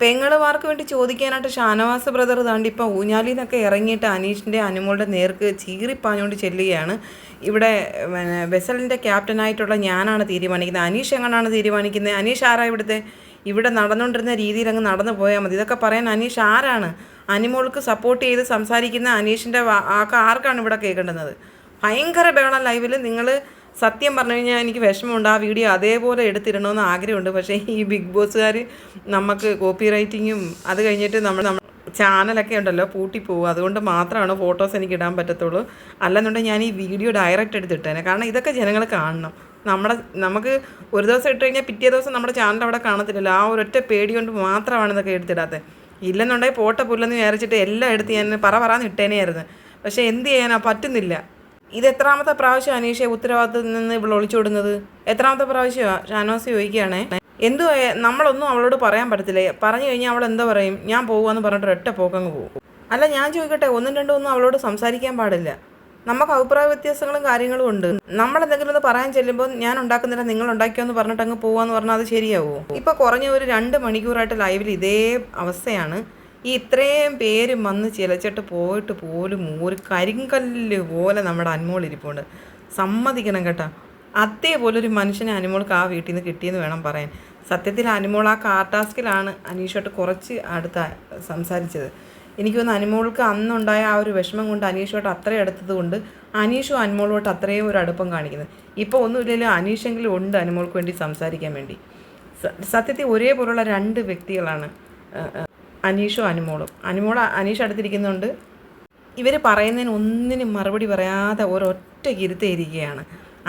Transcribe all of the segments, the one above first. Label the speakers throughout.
Speaker 1: പെങ്ങളുമാർക്ക് വേണ്ടി ചോദിക്കാനായിട്ട് ഷാനവാസ ബ്രദർ താണ്ടി ഇപ്പം ഊഞ്ഞാലിൽ നിന്നൊക്കെ ഇറങ്ങിയിട്ട് അനീഷിന്റെ അനുമോളുടെ നേർക്ക് ചീറിപ്പാഞ്ഞുകൊണ്ട് ചെല്ലുകയാണ്. ഇവിടെ വെസലിന്റെ ക്യാപ്റ്റനായിട്ടുള്ള ഞാനാണ് തീരുമാനിക്കുന്നത്. അനീഷ് എങ്ങനെയാണ് തീരുമാനിക്കുന്നത്? അനീഷ് ആരാ ഇവിടുത്തെ? ഇവിടെ നടന്നുകൊണ്ടിരുന്ന രീതിയിൽ അങ്ങ് നടന്നു പോയാൽ മതി. ഇതൊക്കെ പറയാൻ അനീഷ് ആരാണ്? അനിമോൾക്ക് സപ്പോർട്ട് ചെയ്ത് സംസാരിക്കുന്ന അനീഷിന്റെ ആർക്കാണ് ഇവിടെ കേൾക്കേണ്ടുന്നത്? ഭയങ്കര ബഹളം ലൈവിൽ നിങ്ങൾ സത്യം പറഞ്ഞു കഴിഞ്ഞാൽ എനിക്ക് വിഷമമുണ്ട്. ആ വീഡിയോ അതേപോലെ എടുത്തിടണമെന്ന് ആഗ്രഹമുണ്ട്. പക്ഷേ ഈ ബിഗ് ബോസുകാർ നമുക്ക് കോപ്പി റൈറ്റിങ്ങും അത് കഴിഞ്ഞിട്ട് നമ്മൾ നമ്മൾ ചാനലൊക്കെ ഉണ്ടല്ലോ പൂട്ടിപ്പോവും. അതുകൊണ്ട് മാത്രമാണ് ഫോട്ടോസ് എനിക്ക് ഇടാൻ പറ്റത്തുള്ളൂ. അല്ലെന്നുണ്ടെങ്കിൽ ഞാൻ ഈ വീഡിയോ ഡയറക്റ്റ് എടുത്തിട്ടേനെ. കാരണം ഇതൊക്കെ ജനങ്ങൾ കാണണം. നമ്മുടെ നമുക്ക് ഒരു ദിവസം ഇട്ട് കഴിഞ്ഞാൽ പിറ്റേ ദിവസം നമ്മുടെ ചാനൽ അവിടെ കാണത്തില്ലല്ലോ. ആ ഒരൊറ്റ പേടി കൊണ്ട് മാത്രമാണ് ഇതൊക്കെ എടുത്തിടാത്തത് ഇല്ലെന്നുണ്ടെങ്കിൽ പോട്ട പുല്ലെന്ന് വിചാരിച്ചിട്ട് എല്ലാം എടുത്ത് ഞാൻ പറ പറയാൻ ഇട്ടേനെയായിരുന്നു. പക്ഷേ എന്ത് ചെയ്യാനാ? പറ്റുന്നില്ല. ഇത് എത്രാമത്തെ പ്രാവശ്യം അനീഷയെ ഉത്തരവാദിത്തത്തിൽ നിന്ന് ഇവിടെ ഒളിച്ചോടുന്നത് എത്രാമത്തെ പ്രാവശ്യമാണ് ഷാനോസ് ചോദിക്കുകയാണേ. എന്തു നമ്മളൊന്നും അവളോട് പറയാൻ പറ്റത്തില്ലേ? പറഞ്ഞു കഴിഞ്ഞാൽ അവൾ എന്താ പറയും? ഞാൻ പോകുമെന്ന് പറഞ്ഞിട്ട് ഒറ്റ പോക്കങ്ങ് പോകും. അല്ല ഞാൻ ചോദിക്കട്ടെ ഒന്നും രണ്ടും ഒന്നും അവളോട് സംസാരിക്കാൻ പാടില്ല. നമുക്ക് അഭിപ്രായ വ്യത്യാസങ്ങളും കാര്യങ്ങളും ഉണ്ട്. നമ്മൾ എന്തെങ്കിലും ഒന്ന് പറയാൻ ചെല്ലുമ്പോൾ ഞാൻ ഉണ്ടാക്കുന്നില്ല നിങ്ങൾ ഉണ്ടാക്കിയോന്ന് പറഞ്ഞിട്ട് അങ്ങ് പോവാന്ന് പറഞ്ഞാൽ അത് ശരിയാവുമോ ഇപ്പോൾ കുറഞ്ഞ ഒരു രണ്ട് മണിക്കൂറായിട്ട് ലൈവിൽ ഇതേ അവസ്ഥയാണ്. ഈ ഇത്രയും പേര് വന്ന് ചിലച്ചിട്ട് പോയിട്ട് പോലും ഒരു കരിങ്കല്ല് പോലെ നമ്മുടെ അനുമോൾ ഇരിപ്പുണ്ട്. സമ്മതിക്കണം കേട്ടോ. അതേപോലെ ഒരു മനുഷ്യനെ അനുമോൾക്ക് ആ വീട്ടിൽ നിന്ന് കിട്ടിയെന്ന് വേണം പറയാൻ. സത്യത്തിൽ അനുമോൾ ആ കാർ ടാസ്കിലാണ് അനീഷോട്ട് കുറച്ച് അടുത്ത സംസാരിച്ചത്. എനിക്ക് തോന്നുന്നു അനുമോൾക്ക് അന്നുണ്ടായ ആ ഒരു വിഷമം കൊണ്ട് അനീഷോട്ട് അത്രയും അടുത്തത് കൊണ്ട് അനീഷും അനുമോളോട്ട് അത്രയും ഒരു അടുപ്പം കാണിക്കുന്നത് ഇപ്പോൾ ഒന്നുമില്ലെങ്കിലും അനീഷെങ്കിലും ഉണ്ട് അനുമോൾക്ക് വേണ്ടി സംസാരിക്കാൻ വേണ്ടി. സത്യത്തിൽ ഒരേപോലുള്ള രണ്ട് വ്യക്തികളാണ് അനീഷും അനുമോളും. അനുമോൾ അനീഷ് അടുത്തിരിക്കുന്നുണ്ട്. ഇവർ പറയുന്നതിന് ഒന്നിനും മറുപടി പറയാതെ ഒരൊറ്റ ഇരുത്തിയിരിക്കുകയാണ്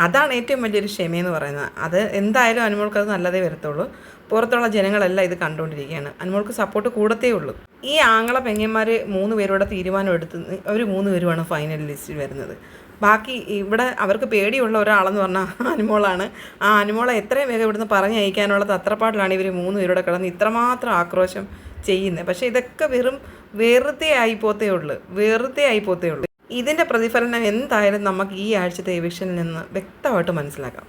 Speaker 1: അതാണ് ഏറ്റവും വലിയൊരു ക്ഷമയെന്ന് പറയുന്നത്. അത് എന്തായാലും അനുമോൾക്ക് അത് നല്ലതേ വരത്തുള്ളൂ. പുറത്തുള്ള ജനങ്ങളെല്ലാം ഇത് കണ്ടുകൊണ്ടിരിക്കുകയാണ്. അനുമോൾക്ക് സപ്പോർട്ട് കൂടത്തേ ഉള്ളൂ. ഈ ആങ്ങള പെങ്ങന്മാർ മൂന്ന് പേരോടെ തീരുമാനം എടുത്ത് അവർ മൂന്ന് പേരുമാണ് ഫൈനൽ ലിസ്റ്റിൽ വരുന്നത്. ബാക്കി ഇവിടെ അവർക്ക് പേടിയുള്ള ഒരാളെന്ന് പറഞ്ഞാൽ അനുമോളാണ്. ആ അനുമോളെ എത്രയും വേഗം ഇവിടുന്ന് പറഞ്ഞയക്കാനുള്ള തത്രപ്പാടിലാണ് ഇവർ മൂന്ന് പേരോടെ കിടന്ന് ഇത്രമാത്രം ആക്രോശം ചെയ്യുന്നത്. പക്ഷേ ഇതൊക്കെ വെറും വെറുതെ ആയിപ്പോത്തേ ഉള്ളൂ. വെറുതെ ആയിപ്പോത്തേ ഉള്ളൂ. ഇതിന്റെ പ്രതിഫലനം എന്തായാലും നമുക്ക് ഈ ആഴ്ചത്തെ എവിഷനിൽ നിന്ന് വ്യക്തമായിട്ട് മനസ്സിലാക്കാം.